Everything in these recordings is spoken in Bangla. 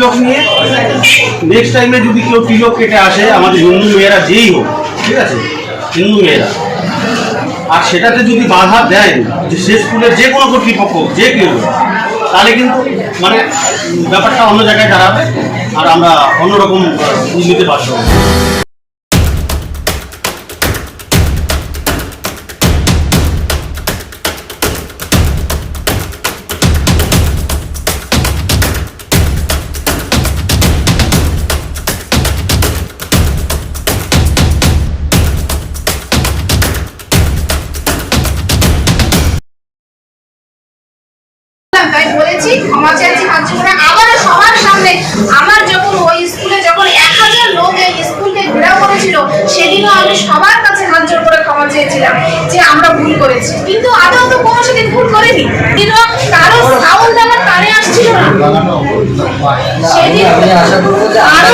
তিলক নিয়ে। নেক্সট টাইমে যদি কেউ তিলক কেটে আসে, আমাদের হিন্দু মেয়েরা যেই হোক, ঠিক আছে? হিন্দু মেয়েরা। আর সেটাতে যদি বাধা দেয় যে সে স্কুলের যে কোনো কর্তৃপক্ষ যে কেউ তাহলে কিন্তু মানে ব্যাপারটা অন্য জায়গায় দাঁড়াবে, আর আমরা অন্যরকম নিতে পারব। তাই বলেছি ক্ষমা চাইছি জোড়া আবারও সবার সামনে আমার যখন ওই স্কুলে যখন এক হাজার লোক এই স্কুলকে ঘেরাও করেছিল সেদিনও আমি সবার কাছে হাত জোর করে ক্ষমা চেয়েছিলাম যে আমরা ভুল করেছি। কিন্তু আদৌ তো কোনো সেদিন ভুল করিনি। কিন্তু কারও সাউন্ড আমার কানে আসছিল না। সেদিন আমি আরও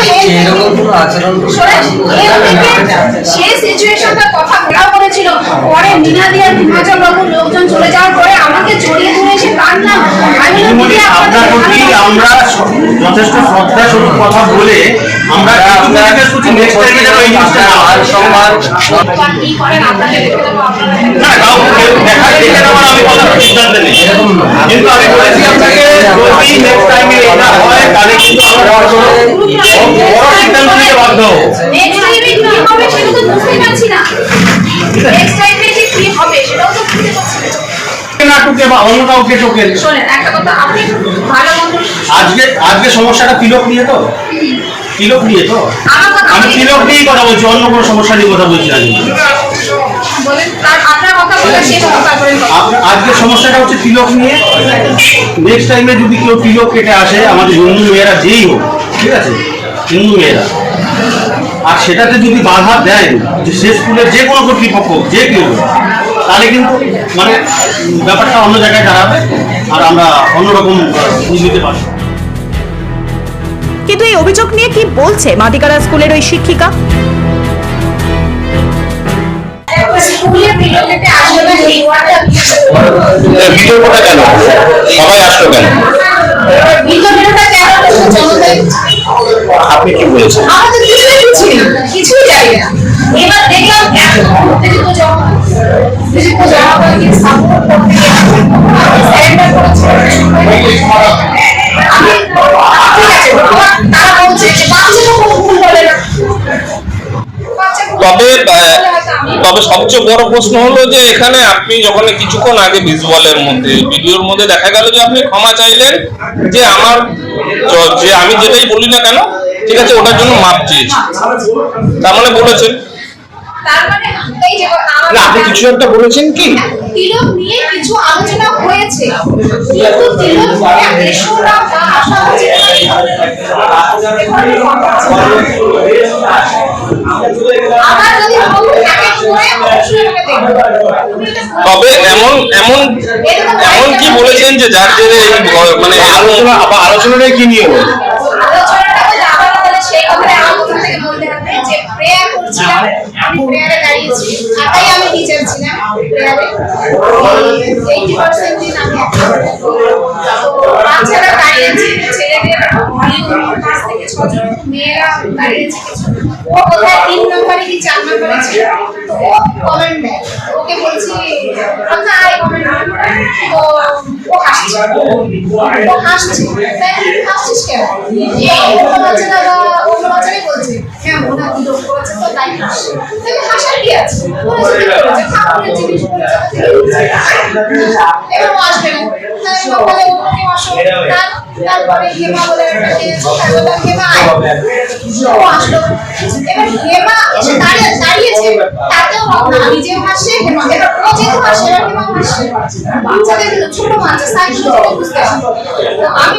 সেই সিচুয়েশনটা কথা ঘেরাও করেছিল। পরে মিনাদিয়ার হিমাচল বাবুর লোকজন চলে যাওয়ার পরে আমাকে জড়িয়ে ধরে এসে কাঁদলাম আমি বললাম, দিদি আপনার প্রতি আমরা স- যথেষ্ট শ্রদ্ধা স্বরূপ কথা বলে আমরা আপনার নেক্সট টাইমে যেন এই জিনিসটা না হয় সম্মান এবার কি করেন আপনাকে দেখে দেবো আপনারা দেখে না, কাউ কেউ দেখা কিন্তু আমি বলেছি আপনাকে যদি নেক্সট টাইমে এটা হয় তাহলে কিন্তু আমরা বড় বড় সিদ্ধান্ত নিতে বাধ্য নেক্সট টাইমে কি হবে সেটা তো বুঝতে পারছি না। নেক্সট টাইমে যে কি হবে সেটাও তো বুঝতে পারছি না। না বা অন্য কাউকে টোকে। শোনেন একটা কথা আপনি ভালো মতো আজকে আজকে সমস্যাটা তিলক নিয়ে তো? তিলক নিয়ে তো? আমি তিলক নিয়েই কথা বলছি অন্য কোনো সমস্যা নিয়ে কথা বলছি না আজকে সমস্যাটা হচ্ছে তিলক নিয়ে। নেক্সট টাইমে যদি কেউ তিলক কেটে আসে আমাদের হিন্দু মেয়েরা যেই হোক ঠিক আছে? হিন্দু মেয়েরা। আর সেটাতে যদি বাধা দেয় যে সে স্কুলের যে কোনো কর্তৃপক্ষ যে কেউ তাহলে কিন্তু মানে ব্যাপারটা অন্য জায়গায় দাঁড়াবে আর আমরা অন্যরকম আহ, নিতে পারব। কিন্তু এই অভিযোগ নিয়ে কি বলছে মাটিকারা স্কুলের ওই শিক্ষিকা? স্কুলে পিরিয়ডে আসলে না এই ওয়ার্ডটা ভিডিও কোটা কেন সবাই আসলো কেন? ভিডিওটা কেন আপনি কি বলেছেন? আমাদের কিছুই বুঝি না জানি না এবার দেখলাম এত উত্তেজিত জমা উত্তেজিত জমা করে সাপোর্ট করতে গিয়ে স্যারেন্ডার করেছে আমি তবে তবে সবচেয়ে বড় প্রশ্ন হলো যে এখানে আপনি যখন কিছুক্ষণ আগে ভিজুয়ালের মধ্যে ভিডিওর মধ্যে দেখা গেল যে আপনি ক্ষমা চাইলেন, যে আমার যে আমি যেটাই বলি না কেন, ঠিক আছে, ওটার জন্য মাপ চেয়েছি। তার মানে বলেছেন? না, আপনি কিছু একটা বলেছেন কি? তিলক তবে এমন এমন এমন কি বলেছেন যে যার জেরে মানে আলোচনা আবার আলোচনাটাই কি নিয়ে আলোচনাটা করছিলাম আমি প্রেয়ারে দাঁড়িয়েছি আর তাই আমি টিচার ছিলাম প্রেয়ারে। এইটি পার্সেন্ট দিন আমি মেয়েরা দাঁড়িয়েছে ও কোথায়? তিন নম্বরে কি চার নম্বরে ছিল তো ওকে বলছি আই কমেন্ট তো ও হাসছে। ও হাসছে। তাই হাসছিস কেন? হ্যাঁ হাসার কি আছে? ও আসবে তারপরে হেমা বলে হেমা ও আসলো। এবার হেমা এসে দাঁড়িয়ে দাঁড়িয়েছে। তাতেও না নিজেও হাসে ছোট আমি আমি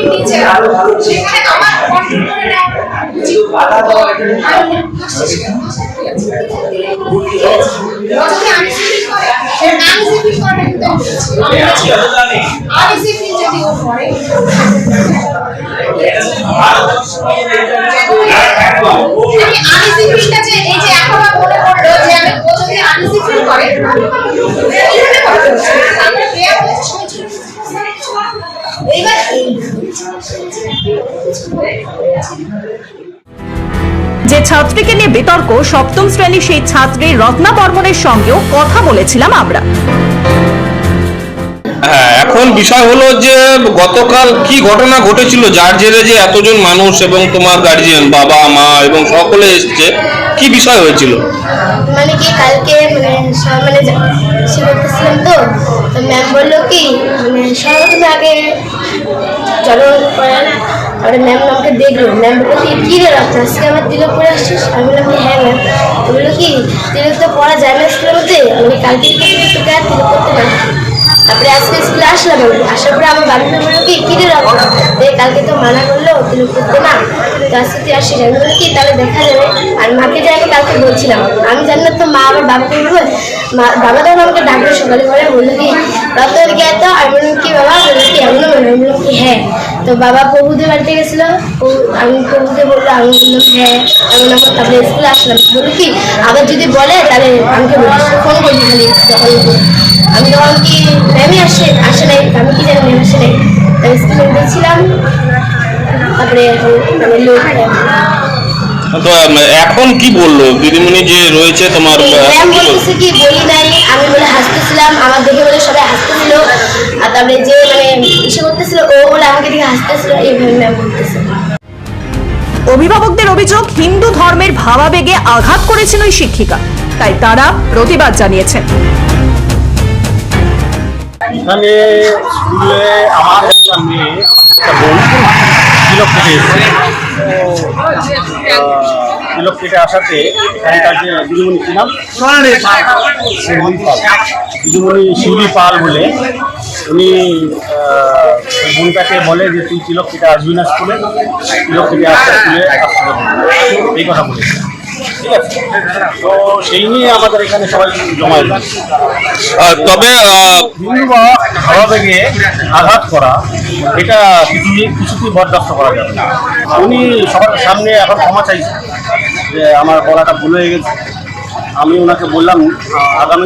যে ছাত্রীকে নিয়ে বিতর্ক সপ্তম শ্রেণির সেই ছাত্রী রত্না বর্মনের সঙ্গেও কথা বলেছিলাম আমরা। হ্যাঁ এখন বিষয় হলো যে গতকাল কি ঘটনা ঘটেছিল, যার জেরে যে এতজন মানুষ এবং তোমার গার্জিয়ান বাবা, মা এবং সকলে এসছে, কি বিষয় হয়েছিল? মানে কি কালকে মানে সব মানে তো ম্যাম বলল কি মানে সর্বপ্রথমে আগে চলো তারপরে ম্যাম আমাকে দেখল। ম্যাম বলল কি, কী রে রাখতে আজকে আমার তিলক পরে আসছিস? আমি বললাম হ্যাঁ ম্যাম বলল কি, তিলক তো পড়া যায় না স্কুলের মধ্যে? আমি কালকে তিলক করতে পারি তারপরে আজকে স্কুলে আসলাম আসার পরে আমার বাড়িতে বলল, কি, কী রে রাখতে কালকে তো মানা করল তিলক করতে না। তো আজকে তুই আসিস। আমি বলল কি, তাহলে দেখা যাবে। আর মাকে যে আমি কালকে বলছিলাম, আমি জানি না তো মা আবার বাবাকে বলব মা, বাবা তখন আমাকে ডাকলো সকালে করে বলল কি রক্ত দিকে এত? আমি বললাম, কি বাবা? বলল, কি, এমনও মনে বললাম, কি হ্যাঁ। তো বাবা প্রভুদের বাড়িতে গেছিল। আমি প্রভুকে বলল আমি বললাম হ্যাঁ। আমি বললাম তারপরে স্কুলে আসলাম। বলল, কি, আবার যদি বলে, তাহলে আমাকে ফোন করবি খালি, যখন আমি তখন কি ম্যামই আসে আসে নাই আমি কি জানি ম্যাম আসে নাই। তাই স্কুলে গেছিলাম তারপরে এখন আমি লোক তো এখন কি বলল? দিদিমণি যে রয়েছে তোমার ম্যাম কি বলল? বলতেছে কি বলি নাই আমি বলে হাসতেছিলাম আমার দেখে বলে সবাই হাসতেছিল। আর তারপরে যে মানে ইসে করতেছিল ও বলে আমাকে দেখে হাসতেছিল এইভাবে ম্যাম বলতেছে। অভিভাবকদের অভিযোগ হিন্দু ধর্মের ভাবাবেগে আঘাত করেছেন ওই শিক্ষিকা। তাই তারা প্রতিবাদ জানিয়েছেন। এখানে স্কুলে আমার একটা মেয়ে একটা বোন তিলক কেটে এসেছে। তিলক কেটে আসাতে এখানকার যে দিদিমণি, কি নাম? শিউলি পাল দিদিমণি শিউলি পাল বলে। উনি বোনটাকে বলে যে, তুই তিলক কেটে আসবি না স্কুলে? তিলক কেটে আসতে স্কুলে এই কথা বলেছে। ঠিক আছে তো সেই নিয়ে আমাদের এখানে সবাই জমা তবে ভাবাবেগে আঘাত করা এটা কিছুতেই কিছুতেই বরদাস্ত করা যাবে না। উনি সবার সামনে এখন ক্ষমা চাইছেন যে আমার বলাটা ভুল হয়ে গেছে। আমি ওনাকে বললাম আগামী